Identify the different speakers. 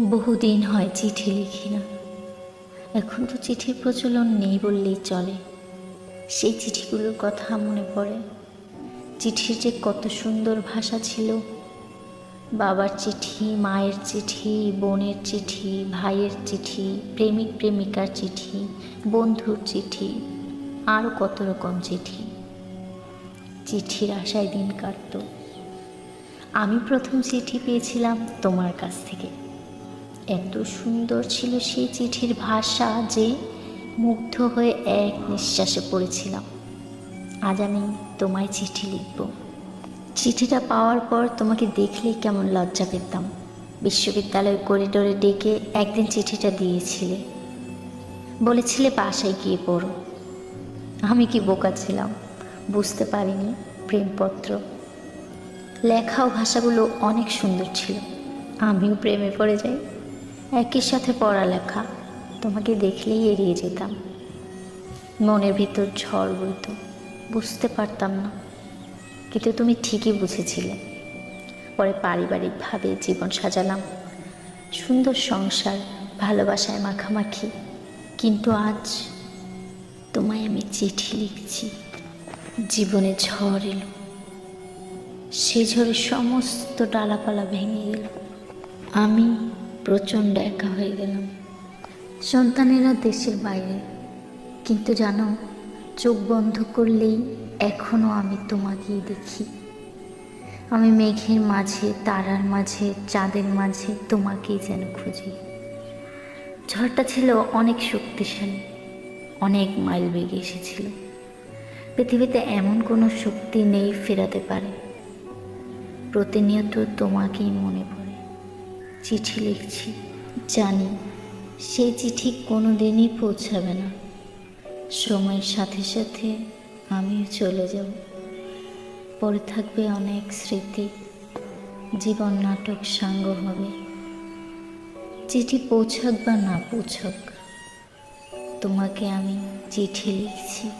Speaker 1: বহুদিন হয় চিঠি লিখি না। এখন তো চিঠির প্রচলন নেই বললেই চলে। সেই চিঠিগুলোর কথা মনে পড়ে। চিঠির যে কত সুন্দর ভাষা ছিল। বাবার চিঠি, মায়ের চিঠি, বোনের চিঠি, ভাইয়ের চিঠি, প্রেমিক প্রেমিকার চিঠি, বন্ধুর চিঠি আরও কত রকম চিঠি। চিঠির আশায় দিন কাটত। আমি প্রথম চিঠি পেয়েছিলাম তোমার কাছ থেকে। এত সুন্দর ছিল সেই চিঠির ভাষা যে মুগ্ধ হয়ে এক নিঃশ্বাসে পড়েছিলাম। আজ আমি তোমায় চিঠি লিখব। চিঠিটা পাওয়ার পর তোমাকে দেখলেই কেমন লজ্জা পেতাম। বিশ্ববিদ্যালয় করিডোরে ডেকে একদিন চিঠিটা দিয়েছিলে। বলেছিলে বাসায় গিয়ে পড়ো। আমি কি বোকা ছিলাম? বুঝতে পারিনি, প্রেমপত্র। লেখা ও ভাষাগুলো অনেক সুন্দর ছিল। আমিও প্রেমে পড়ে যাই। একই সাথে পড়ালেখা। তোমাকে দেখলেই এড়িয়ে যেতাম। মনের ভিতর ঝড় বইতো। বুঝতে পারতাম না। কিন্তু তুমি ঠিকই বুঝেছিলে। পরে পারিবারিকভাবে জীবন সাজালাম। সুন্দর সংসার, ভালোবাসায় মাখামাখি। কিন্তু আজ তোমায় আমি চিঠি লিখছি। জীবনে ঝড় এলো। সেই ঝড়ে সমস্ত ডালাপালা ভেঙে গেল। আমি প্রচণ্ড একা হয়ে গেলাম। সন্তানেরা দেশের বাইরে। কিন্তু জানো, চোখ বন্ধ করলেই এখনও আমি তোমাকেই দেখি। আমি মেঘের মাঝে, তারার মাঝে, চাঁদের মাঝে তোমাকেই যেন খুঁজি। ঝড়টা ছিল অনেক শক্তিশালী, অনেক মাইল বেগে এসেছিল। পৃথিবীতে এমন কোনো শক্তি নেই ফেরাতে পারে। প্রতিনিয়ত তোমাকেই মনে পড়ে। চিঠি লিখছি। জানি, সেই চিঠি কোনো দিনই পৌঁছাবে না। সময়ের সাথে সাথে আমিও চলে যাব। পরে থাকবে অনেক স্মৃতি। জীবন নাটক সাঙ্গ হবে। চিঠি পৌঁছাক বা না পৌঁছাক, তোমাকে আমি চিঠি লিখছি।